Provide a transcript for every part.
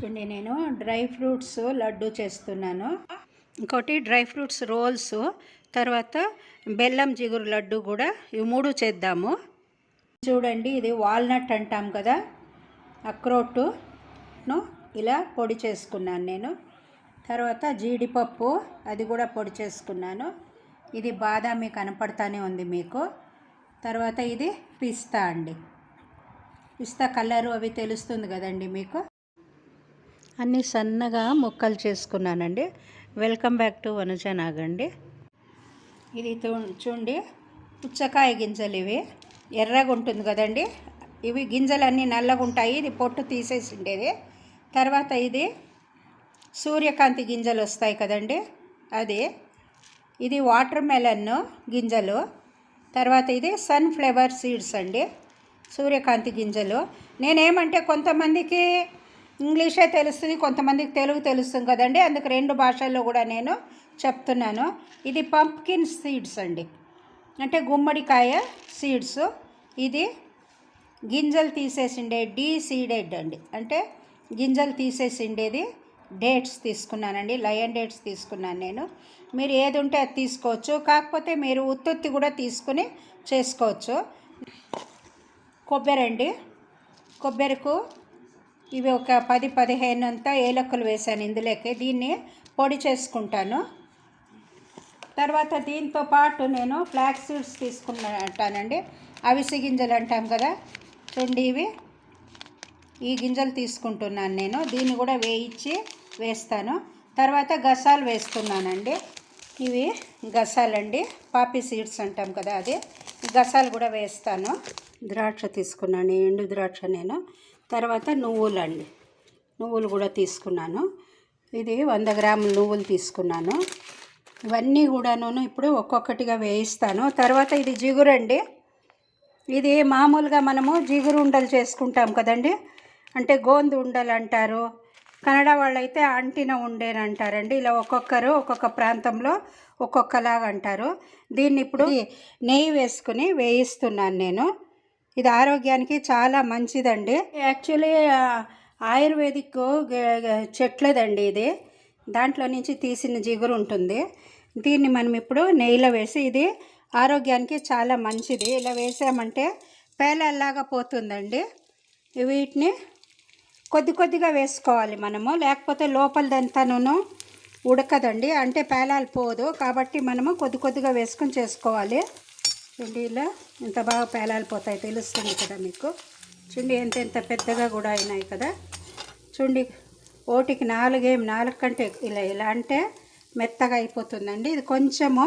చూడండి నేను dry fruits laddu చేస్తున్నాను. ఇంకోటి డ్రై ఫ్రూట్స్ రోల్స్ తర్వాత బెల్లం జిగురు లడ్డు కూడా ఇవి మూడు చేద్దాము. చూడండి ఇది వాల్నట్ అంటాం కదా అక్రోటును ఇలా పొడి చేసుకున్నాను నేను. తర్వాత జీడిపప్పు అది కూడా పొడి చేసుకున్నాను. ఇది బాదామి కనపడతానే ఉంది మీకు. తర్వాత ఇది పిస్తా అండి. పిస్తా కలరు అవి తెలుస్తుంది కదండి మీకు? అన్నీ సన్నగా ముక్కలు చేసుకున్నానండి. వెల్కమ్ బ్యాక్ టు వనుజ నాగండి. ఇది చూడండి పుచ్చకాయ గింజలు ఇవి. ఎర్రగా ఉంటుంది కదండి. ఇవి గింజలు అన్నీ నల్లగా ఉంటాయి. ఇది పొట్టు తీసేసి ఉండేది తర్వాత ఇది సూర్యకాంతి గింజలు వస్తాయి కదండి. అది ఇది వాటర్ మెలన్ గింజలు. తర్వాత ఇది సన్ఫ్లవర్ సీడ్స్ అండి. సూర్యకాంతి గింజలు. నేనేమంటే కొంతమందికి ఇంగ్లీషే తెలుస్తుంది కొంతమందికి తెలుగు తెలుస్తుంది కదండి. అందుకు రెండు భాషల్లో కూడా నేను చెప్తున్నాను. ఇది పంప్కిన్ సీడ్స్ అండి. అంటే గుమ్మడికాయ సీడ్స్. ఇది గింజలు తీసేసిండే డీ సీడెడ్ అండి. అంటే గింజలు తీసేసిండేది డేట్స్ తీసుకున్నానండి. లయన్ డేట్స్ తీసుకున్నాను నేను. మీరు ఏది ఉంటే అది తీసుకోవచ్చు. కాకపోతే మీరు ఉత్తుత్తి కూడా తీసుకుని చేసుకోవచ్చు. కొబ్బరి అండి. కొబ్బరికు ఇవి ఒక పది పదిహేను అంతా ఏలకులు వేసాను ఇందులోకి. దీన్ని పొడి చేసుకుంటాను. తర్వాత దీంతో పాటు నేను ఫ్లాక్ సీడ్స్ తీసుకుంటానండి అవిసి గింజలు అంటాం కదా చూడండి ఇవి. ఈ గింజలు తీసుకుంటున్నాను నేను. దీన్ని కూడా వేయించి వేస్తాను. తర్వాత గసాలు వేస్తున్నానండి. ఇవి గసాలండి. పాపి సీడ్స్ అంటాం కదా అది. గసాలు కూడా వేస్తాను. ద్రాక్ష తీసుకున్నాను. ఎండు ద్రాక్ష నేను. తర్వాత నువ్వులు అండి నువ్వులు కూడా తీసుకున్నాను. ఇది వంద గ్రాముల నువ్వులు తీసుకున్నాను. ఇవన్నీ కూడాను ఇప్పుడు ఒక్కొక్కటిగా వేయిస్తాను. తర్వాత ఇది జిగురండి ఇది మామూలుగా మనము జిగురు ఉండలు చేసుకుంటాం కదండి. అంటే గోందు ఉండలు అంటారు. కన్నడ వాళ్ళైతే అంటిన ఉండేని అంటారండి. ఇలా ఒక్కొక్కరు ఒక్కొక్క ప్రాంతంలో ఒక్కొక్కలాగా అంటారు. దీన్ని ఇప్పుడు నెయ్యి వేసుకుని వేయిస్తున్నాను నేను. ఇది ఆరోగ్యానికి చాలా మంచిదండి. యాక్చువల్లీ ఆయుర్వేదిక్ చెట్లేదండి చెట్లదండి ఇది. దాంట్లో నుంచి తీసిన జిగురు ఉంటుంది. దీన్ని మనం ఇప్పుడు నెయ్యిలో వేసి ఇది ఆరోగ్యానికి చాలా మంచిది. ఇలా వేసామంటే పేలల్లాగా పోతుందండి. వీటిని కొద్ది కొద్దిగా వేసుకోవాలి మనము. లేకపోతే లోపల దంతను ఉడకదండి. అంటే పేలాలు పోదు. కాబట్టి మనము కొద్ది కొద్దిగా వేసుకొని చేసుకోవాలి. చూడండి ఇలా ఎంత బాగా పేలాలిపోతాయి తెలుస్తుంది కదా మీకు? చూడండి ఎంత ఎంత పెద్దగా కూడా అయినాయి కదా? చూడండి ఓటికి నాలుగేం నాలుగు కంటే ఇలా ఇలా అంటే మెత్తగా అయిపోతుందండి. ఇది కొంచెము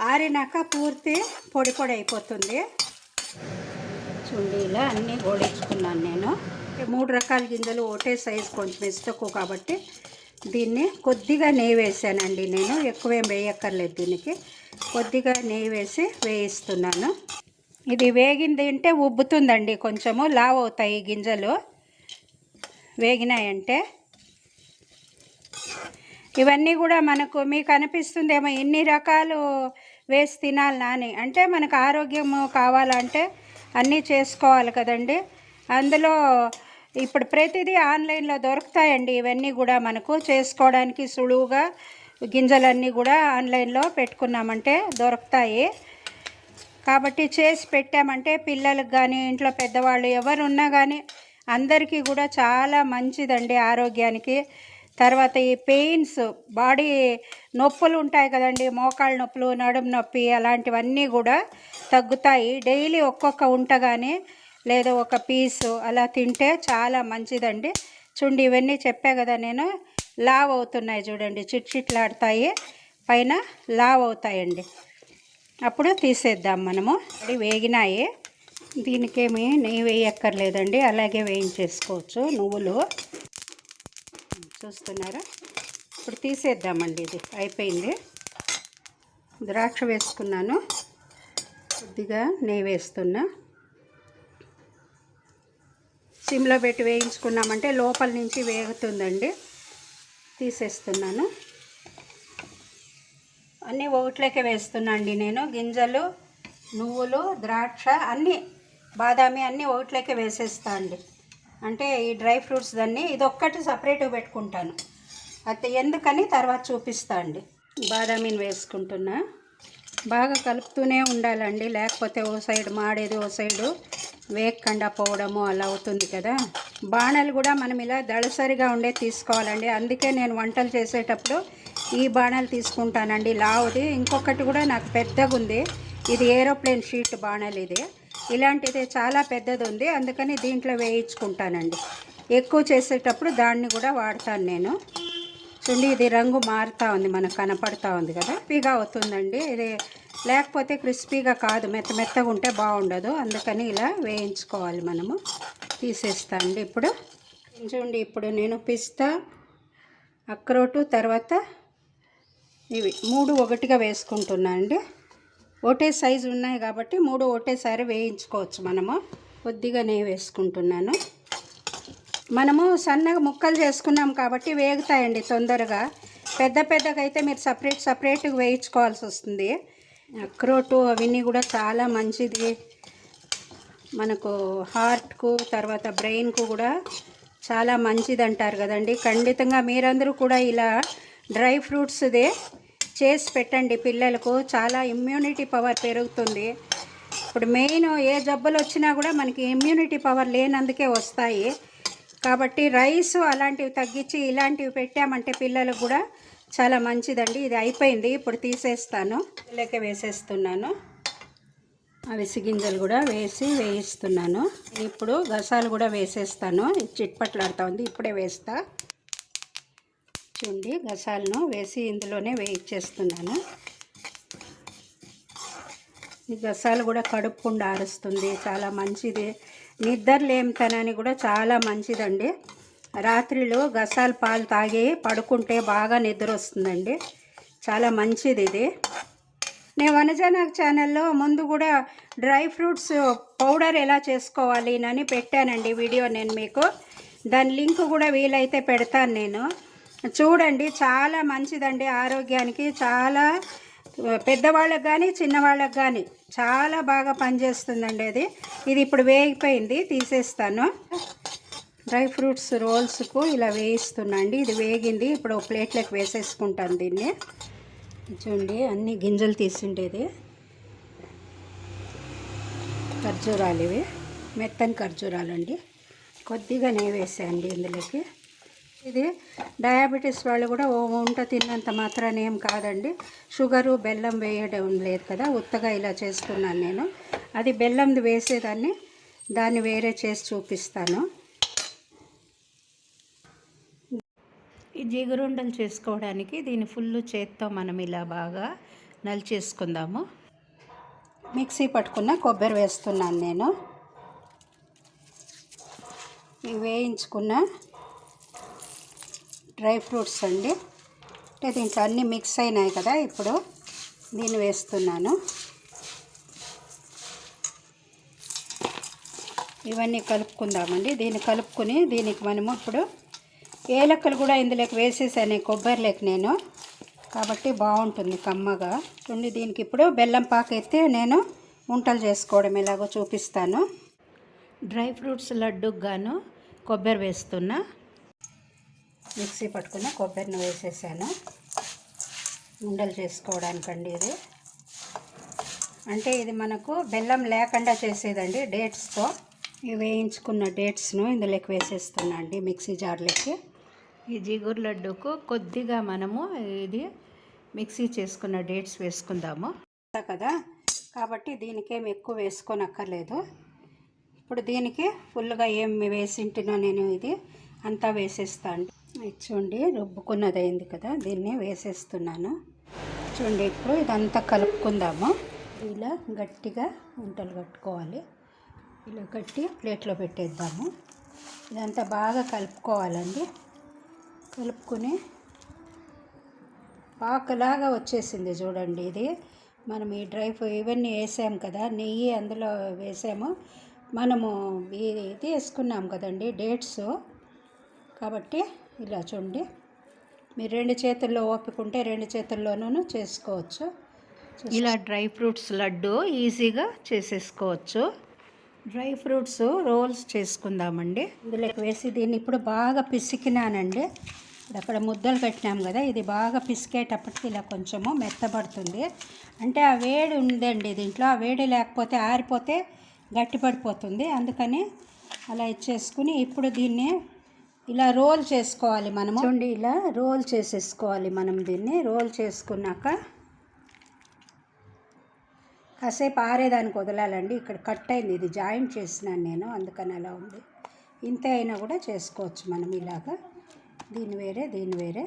ఆరినాక పూర్తి పొడి పొడి అయిపోతుంది. చూడండి ఇలా అన్నీ ఓడించుకున్నాను నేను. మూడు రకాల గింజలు ఒకటే సైజు కొంచెం ఇస్తకు కాబట్టి దీన్ని కొద్దిగా నెయ్యి వేసానండి నేను. ఎక్కువేం వేయక్కర్లేదు దీనికి. కొద్దిగా నెయ్యి వేసి వేయిస్తున్నాను. ఇది వేగింది అంటే ఉబ్బుతుందండి కొంచెము. లావ్ అవుతాయి గింజలు. వేగినాయంటే. ఇవన్నీ కూడా మనకు మీకు అనిపిస్తుందేమో ఇన్ని రకాలు వేసి తినాలి నాని అంటే మనకు ఆరోగ్యం కావాలంటే అన్నీ చేసుకోవాలి కదండి. అందులో ఇప్పుడు ప్రతిదీ ఆన్లైన్లో దొరుకుతాయండి. ఇవన్నీ కూడా మనకు చేసుకోవడానికి సులువుగా గింజలన్నీ కూడా ఆన్లైన్లో పెట్టుకున్నామంటే దొరుకుతాయి. కాబట్టి చేసి పెట్టామంటే పిల్లలకు కానీ ఇంట్లో పెద్దవాళ్ళు ఎవరు ఉన్నా కానీ అందరికీ కూడా చాలా మంచిదండి ఆరోగ్యానికి. తర్వాత ఈ పెయిన్స్ బాడీ నొప్పులు ఉంటాయి కదండి. మోకాళ్ళ నొప్పులు నడుము నొప్పి అలాంటివన్నీ కూడా తగ్గుతాయి. డైలీ ఒక్కొక్క ఉంటగానే లేదా ఒక పీసు అలా తింటే చాలా మంచిదండి. చూడండి ఇవన్నీ చెప్పా కదా నేను. లావ్ అవుతున్నాయి చూడండి చిట్ చిట్లాడుతాయి పైన లావ్ అవుతాయండి. అప్పుడు తీసేద్దాం మనము. అది వేగినాయి. దీనికేమి నెయ్యి వేయక్కర్లేదండి. అలాగే వేయించేసుకోవచ్చు నువ్వులు. చూస్తున్నారా? ఇప్పుడు తీసేద్దామండి ఇది. అయిపోయింది. ద్రాక్ష వేసుకున్నాను. కొద్దిగా నెయ్యి వేస్తున్నా. సిమ్లో పెట్టి వేయించుకున్నామంటే లోపల నుంచి వేగుతుందండి. తీసేస్తున్నాను. అన్నీ ఓట్లకే వేస్తున్నాండి నేను. గింజలు నువ్వులు ద్రాక్ష అన్నీ బాదామి అన్నీ ఓట్లకే వేసేస్తా అండి. అంటే ఈ డ్రై ఫ్రూట్స్ దాన్ని ఇది ఒక్కటి సపరేట్గా పెట్టుకుంటాను. అయితే ఎందుకని తర్వాత చూపిస్తా అండి. బాదామిని వేసుకుంటున్నా. బాగా కలుపుతూనే ఉండాలండి. లేకపోతే ఓ సైడ్ మాడేది ఓ సైడు వేగకుండా పోవడము అలా అవుతుంది కదా. బాణలు కూడా మనం ఇలా దళసరిగా ఉండే తీసుకోవాలండి. అందుకే నేను వంటలు చేసేటప్పుడు ఈ బాణాలు తీసుకుంటానండి. లావుది. ఇంకొకటి కూడా నాకు పెద్దగా ఉంది ఇది ఏరోప్లేన్ షీట్ బాణాలు ఇది. ఇలాంటిది చాలా పెద్దది ఉంది అందుకని దీంట్లో వేయించుకుంటానండి. ఎక్కువ చేసేటప్పుడు దాన్ని కూడా వాడతాను నేను. చూడండి ఇది రంగు మారుతూ ఉంది. మనకు కనపడతా ఉంది కదా. పిగా అవుతుందండి. ఇది లేకపోతే క్రిస్పీగా కాదు మెత్త మెత్తగా ఉంటే బాగుండదు. అందుకని ఇలా వేయించుకోవాలి మనము. తీసేస్తాండి ఇప్పుడు. చూడండి ఇప్పుడు నేను పిస్తా అక్రోటు తర్వాత ఇవి మూడు ఒకటిగా వేసుకుంటున్నాను అండి. ఒకటే సైజు ఉన్నాయి కాబట్టి మూడు ఒకటేసారి వేయించుకోవచ్చు మనము. కొద్దిగా నెయ్యి వేసుకుంటున్నాను. మనము సన్నగా ముక్కలు చేసుకున్నాం కాబట్టి వేగుతాయండి తొందరగా. పెద్ద పెద్దగా అయితే మీరు సపరేట్ సపరేట్గా వేయించుకోవాల్సి వస్తుంది. అక్రోటు అవన్నీ కూడా చాలా మంచిది. మనకు హార్ట్కు తర్వాత బ్రెయిన్కు కూడా చాలా మంచిది అంటారు కదండి. ఖండితంగా మీరందరూ కూడా ఇలా డ్రై ఫ్రూట్స్దే చేసి పెట్టండి పిల్లలకు. చాలా ఇమ్యూనిటీ పవర్ పెరుగుతుంది. ఇప్పుడు మెయిన్ ఏ జబ్బులు వచ్చినా కూడా మనకి ఇమ్యూనిటీ పవర్ లేనందుకే వస్తాయి. కాబట్టి రైస్ అలాంటివి తగ్గించి ఇలాంటివి పెట్టామంటే పిల్లలకు కూడా చాలా మంచిదండి. ఇది అయిపోయింది. ఇప్పుడు తీసేస్తాను. లేక వేసేస్తున్నాను. అవిసి గింజలు కూడా వేసి వేయిస్తున్నాను. ఇప్పుడు గసాలు కూడా వేసేస్తాను. చిట్పట్లాడుతూ ఉంది. ఇప్పుడే వేస్తా. చూడండి గసాలను వేసి ఇందులోనే వేయించేస్తున్నాను. ఈ గసాలు కూడా కడుపుకుండా ఆరుస్తుంది. చాలా మంచిది. నిద్ర లేమితనాన్ని కూడా చాలా మంచిదండి. రాత్రిలో గసాల పాలు తాగి పడుకుంటే బాగా నిద్ర వస్తుందండి చాలా మంచిది ఇది. నేను వనజానాగ్ ఛానల్లో ముందు కూడా డ్రై ఫ్రూట్స్ పౌడర్ ఎలా చేసుకోవాలి అని పెట్టానండి వీడియో నేను మీకు. దాని లింక్ కూడా వీలైతే పెడతాను నేను. చూడండి చాలా మంచిదండి ఆరోగ్యానికి. చాలా పెద్దవాళ్ళకి కానీ చిన్నవాళ్ళకి కానీ చాలా బాగా పనిచేస్తుందండి అది. ఇది ఇప్పుడు వేగిపోయింది తీసేస్తాను. డ్రై ఫ్రూట్స్ రోల్స్కు ఇలా వేయిస్తున్నాండి ఇది వేగింది. ఇప్పుడు ప్లేట్లోకి వేసేసుకుంటాను దీన్ని. చూడండి అన్ని గింజలు తీసిండేది ఖర్జూరాలు ఇవి. మెత్తని ఖర్జూరాలు అండి. కొద్దిగా నెయ్యి వేసాయండి ఇందులోకి. ఇది డయాబెటీస్ వాళ్ళు కూడా ఓ వంట తిన్నంత మాత్రాన్ని ఏం కాదండి. షుగరు బెల్లం వేయడం లేదు కదా. ఉత్తగా ఇలా చేస్తున్నాను నేను. అది బెల్లంది వేసేదాన్ని. దాన్ని వేరే చేసి చూపిస్తాను. ఈ జిగురుండలు చేసుకోవడానికి దీన్ని ఫుల్ చేత్తో మనం ఇలా బాగా నలిచేసుకుందాము మిక్సీ పట్టుకున్న కొబ్బరి వేస్తున్నాను నేను. ఇవి వేయించుకున్న డ్రై ఫ్రూట్స్ అండి. అంటే దీంట్లో అన్నీ మిక్స్ అయినాయి కదా ఇప్పుడు దీన్ని వేస్తున్నాను. ఇవన్నీ కలుపుకుందామండి. దీన్ని కలుపుకొని దీనికి మనము ఇప్పుడు ఏలక్కలు కూడా ఇందులోకి వేసేసాను కొబ్బరిలోకి నేను. కాబట్టి బాగుంటుంది కమ్మగా. చూడండి దీనికి ఇప్పుడు బెల్లం పాక ఎత్తి నేను ఉంటలు చేసుకోవడం ఎలాగో చూపిస్తాను. డ్రై ఫ్రూట్స్ లడ్డుకు గాను కొబ్బరి వేస్తున్నా. మిక్సీ పట్టుకున్న కొబ్బరిని వేసేసాను. ఉండలు చేసుకోవడానికండి ఇది. అంటే ఇది మనకు బెల్లం లేకుండా చేసేదండి డేట్స్తో. ఇవి వేయించుకున్న డేట్స్ను ఇందులోకి వేసేస్తున్నా అండి మిక్సీ జార్లోకి. ఈ జిగురు లడ్డుకు కొద్దిగా మనము ఇది మిక్సీ చేసుకున్న డేట్స్ వేసుకుందాము. కదా? కాబట్టి దీనికేం ఎక్కువ వేసుకోనక్కర్లేదు. ఇప్పుడు దీనికి ఫుల్గా ఏం వేసింటినో నేను ఇది అంతా వేసేస్తా అండి చూడండి రుబ్బుకున్నది అయింది కదా? దీన్ని వేసేస్తున్నాను. చూడండి ఇప్పుడు ఇదంతా కలుపుకుందాము. ఇలా గట్టిగా ఉంటలు కట్టుకోవాలి. ఇలా కట్టి ప్లేట్లో పెట్టేద్దాము. ఇదంతా బాగా కలుపుకోవాలండి. కలుపుకొని పాకలాగా వచ్చేసింది చూడండి ఇది. మనం ఈ డ్రై ఫ్రూ ఇవన్నీ వేసాం కదా నెయ్యి అందులో వేసాము. మనము ఇది వేసుకున్నాం కదండి డేట్స్. కాబట్టి ఇలా చూడండి. మీరు రెండు చేతుల్లో ఓపిక ఉంటే రెండు చేతుల్లోనూ చేసుకోవచ్చు. ఇలా డ్రై ఫ్రూట్స్ లడ్డు ఈజీగా చేసేసుకోవచ్చు. డ్రై ఫ్రూట్స్ రోల్స్ చేసుకుందామండి. ఇందులోకి వేసి దీన్ని ఇప్పుడు బాగా పిసికినానండి. ఇప్పుడు అక్కడ ముద్దలు కట్టినాం కదా ఇది బాగా పిసికేటప్పటికి ఇలా కొంచెము మెత్తబడుతుంది. అంటే ఆ వేడి ఉందండి దీంట్లో ఆ వేడి లేకపోతే ఆరిపోతే గట్టిపడిపోతుంది. అందుకని అలా ఇచ్చేసుకుని ఇప్పుడు దీన్ని ఇలా రోల్ చేసుకోవాలి మనము. చూడండి ఇలా రోల్ చేసేసుకోవాలి మనం దీన్ని. రోల్ చేసుకున్నాక కాసేపు ఆరేదానికి వదలాలండి. ఇక్కడ కట్ అయింది ఇది జాయింట్ చేసినాను నేను అందుకని అలా ఉంది. ఇంత అయినా కూడా చేసుకోవచ్చు మనం ఇలాగా. దీని వేరే దీని వేరే.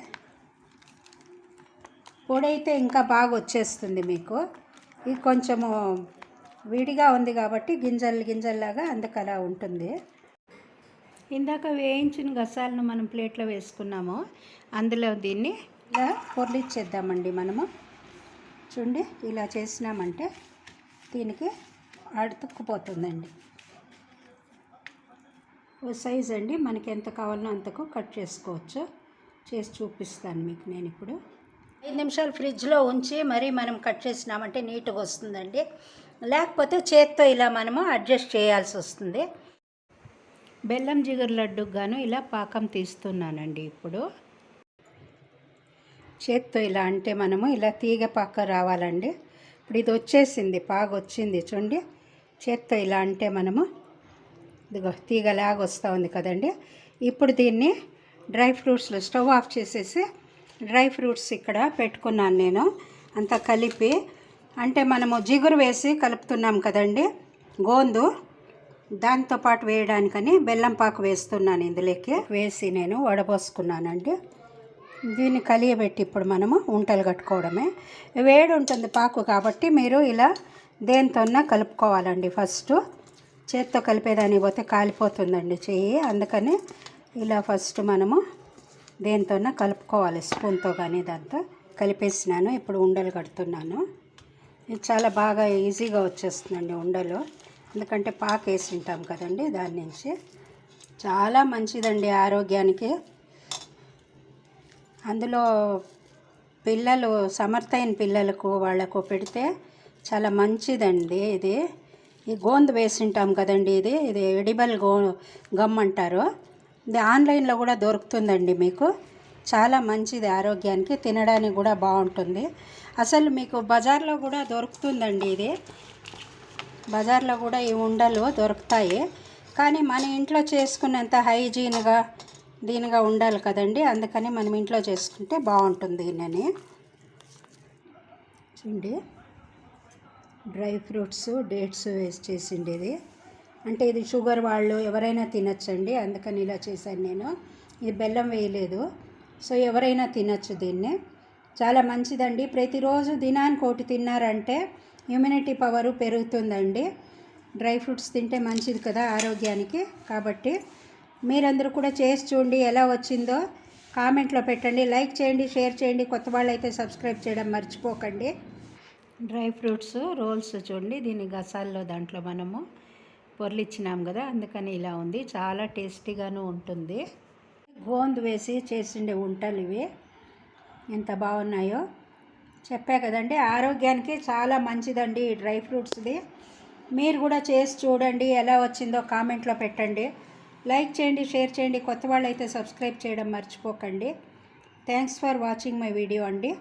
పొడి అయితే ఇంకా బాగా వచ్చేస్తుంది మీకు. ఇది కొంచెము విడిగా ఉంది కాబట్టి గింజలు గింజల్లాగా అందుకలా ఉంటుంది. ఇందాక వేయించిన గసాలను మనం ప్లేట్లో వేసుకున్నాము. అందులో దీన్ని ఇలా పొర్లిచ్చేద్దామండి మనము. చూడండి ఇలా చేసినామంటే దీనికి అడుతుక్కుపోతుందండి. సైజ్ అండి. మనకి ఎంత కావాలనో అంతకు కట్ చేసుకోవచ్చు. చేసి చూపిస్తాను మీకు నేను ఇప్పుడు. ఐదు నిమిషాలు ఫ్రిడ్జ్లో ఉంచి మరీ మనం కట్ చేసినామంటే నీట్గా వస్తుందండి. లేకపోతే చేత్తో ఇలా మనము అడ్జస్ట్ చేయాల్సి వస్తుంది. బెల్లం జిగురు లడ్డుకు గాను ఇలా పాకం తీస్తున్నానండి ఇప్పుడు. చేత్తో ఇలా అంటే మనము ఇలా తీగ పాక రావాలండి. ఇప్పుడు ఇది వచ్చేసింది పాగు వచ్చింది చూడండి. చేత్తో ఇలా అంటే మనము ఇదిగో తీగలాగా వస్తూ ఉంది కదండి. ఇప్పుడు దీన్ని డ్రై ఫ్రూట్స్లో స్టవ్ ఆఫ్ చేసేసి డ్రై ఫ్రూట్స్ ఇక్కడ పెట్టుకున్నాను నేను. అంతా కలిపి అంటే మనము జిగురు వేసి కలుపుతున్నాం కదండి. గోందు దాంతోపాటు వేయడానికని బెల్లం పాకు వేస్తున్నాను ఇందులోకి. వేసి నేను వడబోసుకున్నానండి. దీన్ని కలియబెట్టి ఇప్పుడు మనము ఉంటలు కట్టుకోవడమే. వేడి ఉంటుంది పాకు కాబట్టి మీరు ఇలా దేనితోన్నా కలుపుకోవాలండి ఫస్ట్. చేత్తో కలిపేదానికి పోతే కాలిపోతుందండి చెయ్యి. అందుకని ఇలా ఫస్ట్ మనము దేనితోన్నా కలుపుకోవాలి స్పూన్తో కానీ దాంతో. కలిపేసినాను ఇప్పుడు ఉండలు కడుతున్నాను. ఇది చాలా బాగా ఈజీగా వచ్చేస్తుందండి ఉండలు. ఎందుకంటే పాక వేసింటాం కదండి దాని నుంచి. చాలా మంచిదండి ఆరోగ్యానికి. అందులో పిల్లలు సమర్థైన పిల్లలకు వాళ్ళకు పెడితే చాలా మంచిదండి ఇది. ఈ గోంద వేసింటాం కదండి ఇది ఇది ఎడిబల్ గో గమ్ అంటారు. ఇది ఆన్లైన్లో కూడా దొరుకుతుందండి మీకు. చాలా మంచిది ఆరోగ్యానికి తినడానికి కూడా బాగుంటుంది. అసలు మీకు బజార్లో కూడా దొరుకుతుందండి ఇది. బజార్లో కూడా ఈ ఉండలు దొరుకుతాయి. కానీ మన ఇంట్లో చేసుకున్నంత హైజీన్గా దీనిగా ఉండాలి కదండి. అందుకని మనం ఇంట్లో చేసుకుంటే బాగుంటుంది దీనిని. చూడండి. డ్రై ఫ్రూట్స్ డేట్స్ వేస్ట్ చేసిండేది. అంటే ఇది షుగర్ వాళ్ళు ఎవరైనా తినచ్చండి అందుకని ఇలా చేశాను నేను. ఇది బెల్లం వేయలేదు. సో ఎవరైనా తినచ్చు దీన్ని. చాలా మంచిదండి. ప్రతిరోజు దినానికి ఒకటి తిన్నారంటే ఇమ్యూనిటీ పవర్ పెరుగుతుందండి. డ్రై ఫ్రూట్స్ తింటే మంచిది కదా ఆరోగ్యానికి. కాబట్టి మీరందరూ కూడా చేసి చూడండి ఎలా వచ్చిందో. కామెంట్లో పెట్టండి లైక్ చేయండి షేర్ చేయండి. కొత్త వాళ్ళు అయితే సబ్స్క్రైబ్ చేయడం మర్చిపోకండి. డ్రై ఫ్రూట్స్ రోల్స్ చూడండి. దీని గసాల్లో దాంట్లో మనము పొర్లిచ్చినాం కదా అందుకని ఇలా ఉంది. చాలా టేస్టీగాను ఉంటుంది. గోందు వేసి చేసిండే వంటలు ఇవి. ఎంత బాగున్నాయో. చెప్పా కదండి ఆరోగ్యానికి చాలా మంచిదండి ఈ డ్రై ఫ్రూట్స్ది. మీరు కూడా చేసి చూడండి ఎలా వచ్చిందో కామెంట్లో పెట్టండి. లైక్ చేయండి షేర్ చేయండి. కొత్త వాళ్ళు అయితే సబ్స్క్రైబ్ చేయడం మర్చిపోకండి. Thanks for watching my video అండి.